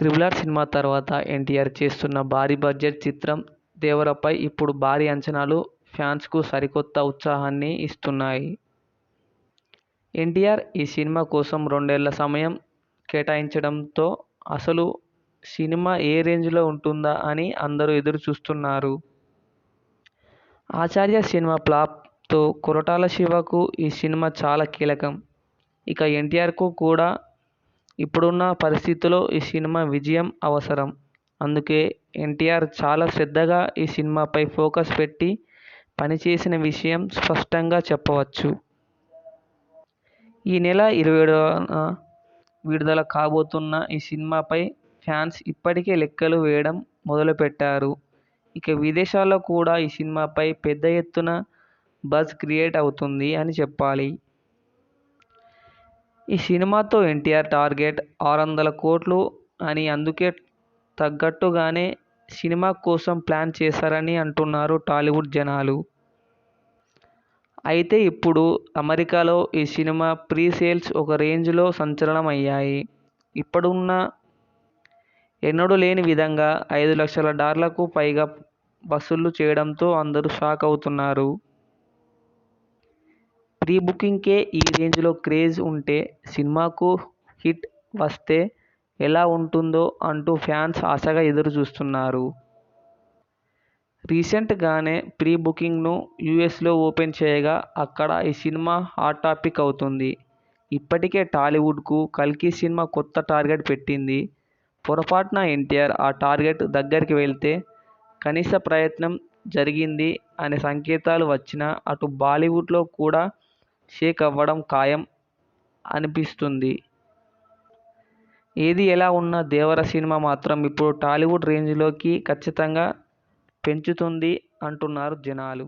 Triple R cinema తర్వాత ఎన్టీఆర్ చేస్తున్న భారీ బడ్జెట్ చిత్రం దేవరపై ఇప్పుడు భారీ అంచనాలు ఫ్యాన్స్కు సరికొత్త ఉత్సాహాన్ని ఇస్తున్నాయి. ఎన్టీఆర్ ఈ సినిమా కోసం రెండేళ్ళ సమయం కేటాయించడంతో అసలు సినిమా ఏ రేంజ్లో ఉంటుందా అని అందరూ ఎదురు చూస్తున్నారు ఆచార్య సినిమా ఫ్లాప్తో కొరటాల శివకు ఈ సినిమా చాలా కీలకం. ఇక ఎన్టీఆర్కు కూడా ఇప్పుడున్న పరిస్థితుల్లో ఈ సినిమా విజయం అవసరం. అందుకే ఎన్టీఆర్ చాలా శ్రద్ధగా ఈ సినిమాపై ఫోకస్ పెట్టి పనిచేసిన విషయం స్పష్టంగా చెప్పవచ్చు. ఈ నెల ఇరవై ఏడున విడుదల కాబోతున్న ఈ సినిమాపై ఫ్యాన్స్ ఇప్పటికే లెక్కలు వేయడం మొదలుపెట్టారు. ఇక విదేశాల్లో కూడా ఈ సినిమాపై పెద్ద ఎత్తున బజ్ క్రియేట్ అవుతుంది అని చెప్పాలి. ఈ సినిమాతో ఎన్టీఆర్ టార్గెట్ ఆరు వందల కోట్లు అని అందుకే తగ్గట్టుగానే సినిమా కోసం ప్లాన్ చేశారని అంటున్నారు టాలీవుడ్ జనాలు. అయితే ఇప్పుడు అమెరికాలో ఈ సినిమా ప్రీ సేల్స్ ఒక రేంజ్లో సంచలనం అయ్యాయి ఇప్పుడున్న ఎన్నడూ లేని విధంగా ఐదు లక్షల డాలర్లకు పైగా వసూళ్ళు చేయడంతో అందరూ షాక్ అవుతున్నారు. ప్రీ బుకింగ్కే ఈ రేంజ్లో క్రేజ్ ఉంటే సినిమాకు హిట్ వస్తే ఎలా ఉంటుందో అంటూ ఫ్యాన్స్ ఆశగా ఎదురు చూస్తున్నారు రీసెంట్గానే ప్రీ బుకింగ్ను యూఎస్లో ఓపెన్ చేయగా అక్కడ ఈ సినిమా హాట్ టాపిక్ అవుతుంది. ఇప్పటికే టాలీవుడ్కు కల్కి సినిమా కొత్త టార్గెట్ పెట్టింది. పొరపాటున ఎన్టీఆర్ ఆ టార్గెట్ దగ్గరికి వెళ్తే కనీస ప్రయత్నం జరిగింది అనే సంకేతాలు వచ్చినా అటు బాలీవుడ్లో కూడా షేక్ అవ్వడం ఖాయం అనిపిస్తుంది. ఏది ఎలా ఉన్నా దేవర సినిమా మాత్రం ఇప్పుడు టాలీవుడ్ రేంజ్లోకి ఖచ్చితంగా పెంచుతుంది అంటున్నారు జనాలు.